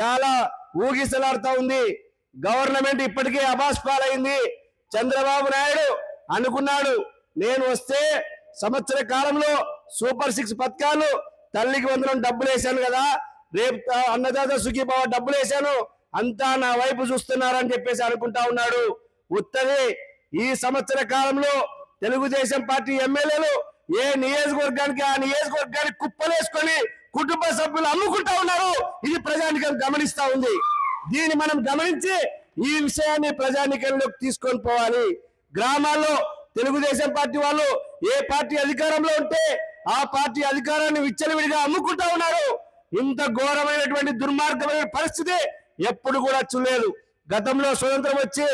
చాలా ఊగిసలాడుతా ఉంది. గవర్నమెంట్ ఇప్పటికే అబాస్ పాలైంది. చంద్రబాబు నాయుడు అనుకున్నాడు. నేను వస్తే సంవత్సర కాలంలో సూపర్ సిక్స్ పథకాలు తల్లికి వందనం డబ్బులు వేశాను కదా. రేపు అన్నదాత సుఖీభావ డబ్బులు వేశాను అంతా నా వైపు చూస్తున్నారని చెప్పేసి అనుకుంటా ఉన్నాడు. ఉత్తది ఈ సంవత్సర కాలంలో తెలుగుదేశం పార్టీ ఎమ్మెల్యేలు ఏ నియోజకవర్గానికి ఆ నియోజకవర్గానికి కుప్పలేసుకొని కుటుంబ సభ్యులు అమ్ముకుంటా ఉన్నారు. ఇది ప్రజానికం గమనిస్తా ఉంది. దీన్ని మనం గమనించి ఈ విషయాన్ని ప్రజానికంలోకి తీసుకొని పోవాలి. గ్రామాల్లో తెలుగుదేశం పార్టీ వాళ్ళు ఏ పార్టీ అధికారంలో ఉంటే ఆ పార్టీ అధికారాన్ని విచ్చలవిడిగా అమ్ముకుంటా ఉన్నారు. ఇంత ఘోరమైనటువంటి దుర్మార్గమైన పరిస్థితి ఎప్పుడు కూడా చూడలేదు. గతంలో స్వతంత్రం వచ్చి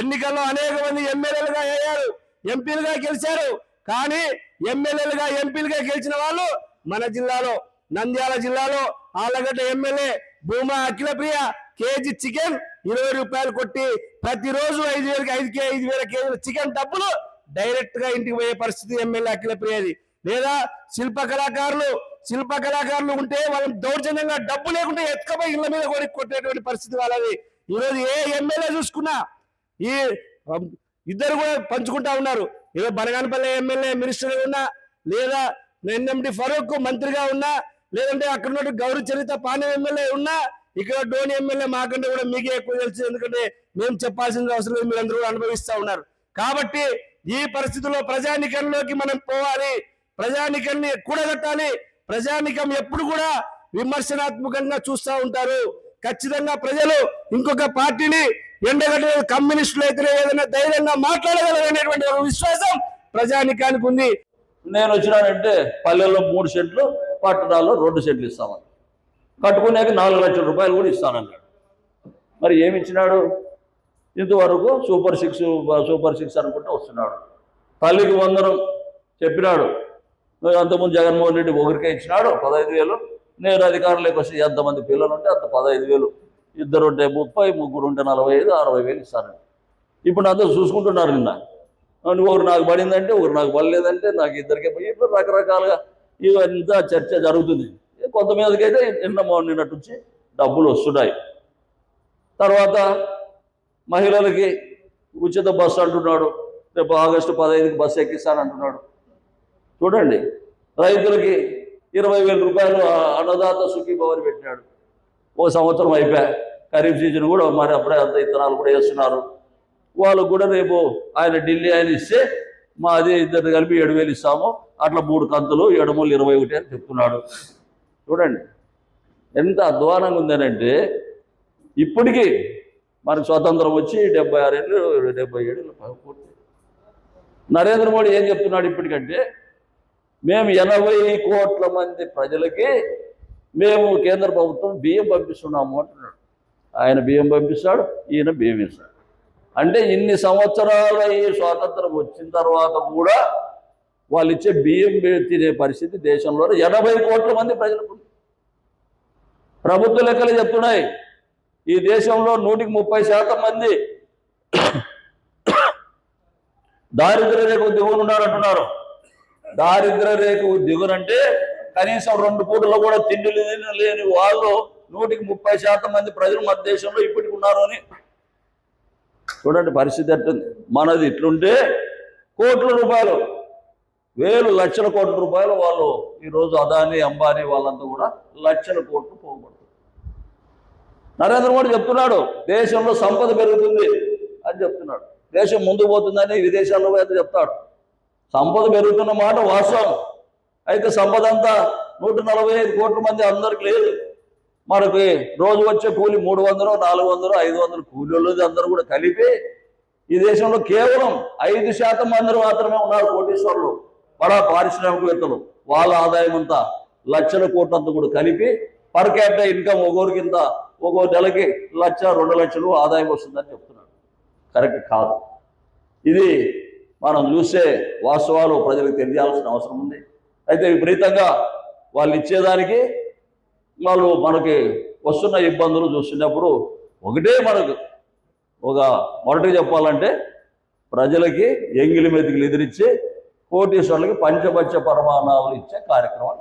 ఎన్నికల్లో అనేక మంది ఎమ్మెల్యేలుగా అయ్యారు ఎంపీలుగా గెలిచారు. కానీ ఎమ్మెల్యేలుగా ఎంపీలుగా గెలిచిన వాళ్ళు మన జిల్లాలో నంద్యాల జిల్లాలో Allagadda MLA Bhuma Akhila Priya KG chicken ఇరవై రూపాయలు కొట్టి ప్రతిరోజు ఐదు వేలకి ఐదు కే ఐదు వేల కేజీల చికెన్ డబ్బులు డైరెక్ట్గా ఇంటికి పోయే పరిస్థితి ఎమ్మెల్యే అఖిలప్రియది. లేదా శిల్ప కళాకారులు శిల్ప కళాకారులు ఉంటే వాళ్ళని దౌర్జన్యంగా డబ్బు లేకుండా ఎత్తుకపోయి ఇళ్ళ మీద కొడి కొట్టేటువంటి పరిస్థితి వాళ్ళది. ఈరోజు ఏ ఎమ్మెల్యే చూసుకున్నా ఈ ఇద్దరు కూడా పంచుకుంటా ఉన్నారు. ఏదో బనగానపల్లి ఎమ్మెల్యే మినిస్టర్ ఉన్నా లేదా ఎన్ఎండి ఫరూక్ మంత్రిగా ఉన్నా లేదంటే అక్కడ ఉన్నట్టు గౌరీ చరిత పాణ్యం ఎమ్మెల్యే ఉన్నా ఇక్కడ డోని ఎమ్మెల్యే మాకంటే కూడా మీకే ఎక్కువ తెలుసు. ఎందుకంటే మేము చెప్పాల్సిన అవసరం లేదు మీరందరూ అనుభవిస్తూ ఉన్నారు. కాబట్టి ఈ పరిస్థితుల్లో ప్రజానికంలోకి మనం పోవాలి. ప్రజానికాన్ని కూడగట్టాలి. ప్రజానికం ఎప్పుడు కూడా విమర్శనాత్మకంగా చూస్తూ ఉంటారు. ఖచ్చితంగా ప్రజలు ఇంకొక పార్టీని ఎండగట్టే కమ్యూనిస్టులు అయితే ఏదైనా ధైర్యంగా మాట్లాడగలరనేటువంటి ఒక విశ్వాసం ప్రజానికానికి ఉంది. నేను వచ్చినానంటే పల్లెల్లో మూడు సెంట్లు పట్టణాల్లో రోడ్డు సెట్లు ఇస్తామని. కట్టుకునేక నాలుగు లక్షల రూపాయలు కూడా ఇస్తానన్నాడు. మరి ఏమి ఇచ్చినాడు? ఇంతవరకు సూపర్ సిక్స్ సూపర్ సిక్స్ అనుకుంటూ వస్తున్నాడు. తల్లికి వందనం చెప్పినాడు. అంతకుముందు జగన్మోహన్ రెడ్డి ఒకరికే ఇచ్చినాడు పదహైదు వేలు. నేను అధికారంలోకి వస్తే ఎంతమంది పిల్లలు ఉంటే అంత పదహైదు వేలు. ఇద్దరు ఉంటే ముప్పై ముగ్గురు ఉంటే నలభై ఐదు అరవై వేలు ఇస్తాను ఇప్పుడు అందరూ చూసుకుంటున్నారు నిన్న. ఒకరు నాకు పడిందంటే ఒకరు నాకు పడలేదంటే నాకు ఇద్దరికే పోయి ఇప్పుడు రకరకాలుగా ఇవంతా చర్చ జరుగుతుంది. కొంతమందికైతే అయితే నిన్న మొన్న నిన్నటి నుంచి డబ్బులు వస్తున్నాయి. తర్వాత మహిళలకి ఉచిత బస్సు అంటున్నాడు. రేపు ఆగస్టు పదహైదుకి బస్సు ఎక్కిస్తానంటున్నాడు. చూడండి రైతులకి ఇరవై వేల రూపాయలు అన్నదాత సుఖీభవని పెట్టినాడు. ఓ సంవత్సరం అయిపోయా. ఖరీఫ్ సీజన్ కూడా మరి అప్పుడే అంత ఇత్తనాలు కూడా వేస్తున్నారు. వాళ్ళకు కూడా రేపు ఆయన ఢిల్లీ ఆయన ఇస్తే మా అదే ఇద్దరు కలిపి ఏడు వేలు ఇస్తాము. అట్లా మూడు కంతులు ఏడు మూడు ఇరవై ఒకటి అని చెప్తున్నాడు. చూడండి ఎంత అధ్వానంగా ఉందనంటే ఇప్పటికీ మనకు స్వాతంత్రం వచ్చి డెబ్బై ఆరేళ్ళు డెబ్బై ఏళ్ళు పూర్తి. నరేంద్ర మోడీ ఏం చెప్తున్నాడు ఇప్పటికంటే మేము ఎనభై కోట్ల మంది ప్రజలకి మేము కేంద్ర ప్రభుత్వం బియ్యం పంపిస్తున్నాము అంటున్నాడు. ఆయన బియ్యం పంపిస్తాడు ఈయన బియ్యం ఇస్తాడు. అంటే ఇన్ని సంవత్సరాల ఈ స్వాతంత్రం వచ్చిన తర్వాత కూడా వాళ్ళు ఇచ్చే బియ్యం తినే పరిస్థితి దేశంలో ఎనభై కోట్ల మంది ప్రజలకు ప్రభుత్వ లెక్కలు చెప్తున్నాయి. ఈ దేశంలో నూటికి ముప్పై శాతం మంది దారిద్ర్య రేఖ దిగువన ఉన్నారంటున్నారు దారిద్ర్య రేఖ దిగునంటే కనీసం రెండు పూటలు కూడా తిండి లేని- లేని వాళ్ళు నూటికి ముప్పై శాతం మంది ప్రజలు మన దేశంలో ఇప్పటికి ఉన్నారు అని చూడండి పరిస్థితి ఎట్టుంది మనది ఇట్లుంటే కోట్ల రూపాయలు. వేలు లక్షల కోట్ల రూపాయలు వాళ్ళు ఈరోజు అదాని అంబానీ వాళ్ళంతా కూడా లక్షల కోట్లు పోగొడుతుంది నరేంద్ర మోడీ చెప్తున్నాడు దేశంలో సంపద పెరుగుతుంది అని చెప్తున్నాడు. దేశం ముందుకు పోతుందని విదేశాల్లో అయితే చెప్తాడు. సంపద పెరుగుతున్న మాట వాస్తవం. అయితే సంపద అంతా నూట నలభై ఐదు కోట్ల మంది అందరికి లేదు. మనకి రోజు వచ్చే కూలి మూడు వందలు నాలుగు వందలు ఐదు వందలు కూలీలు అందరూ కూడా కలిపి ఈ దేశంలో కేవలం ఐదు శాతం మంది మాత్రమే ఉన్నారు కోటీశ్వరులు బడా పారిశ్రామికవేత్తలు. వాళ్ళ ఆదాయం అంతా లక్షల కోట్లంతా కూడా కలిపి పర్ క్యాపిటల్ ఇన్కమ్ ఒక్కొరికి కింద ఒక్కో నెలకి లక్ష రెండు లక్షలు ఆదాయం వస్తుందని చెప్తున్నాడు కరెక్ట్ కాదు. ఇది మనం చూసే వాస్తవాలు ప్రజలకు తెలియాల్సిన అవసరం ఉంది. అయితే విపరీతంగా వాళ్ళు ఇచ్చేదానికి వాళ్ళు మనకి వస్తున్న ఇబ్బందులు చూస్తున్నప్పుడు ఒకటే మనకు. ఒక మొదటి చెప్పాలంటే ప్రజలకి ఎంగిలి మెతుకులు ఎదిరించి కోటీశ్వరులకి పంచపంచ పరమాణాలు ఇచ్చే కార్యక్రమాలు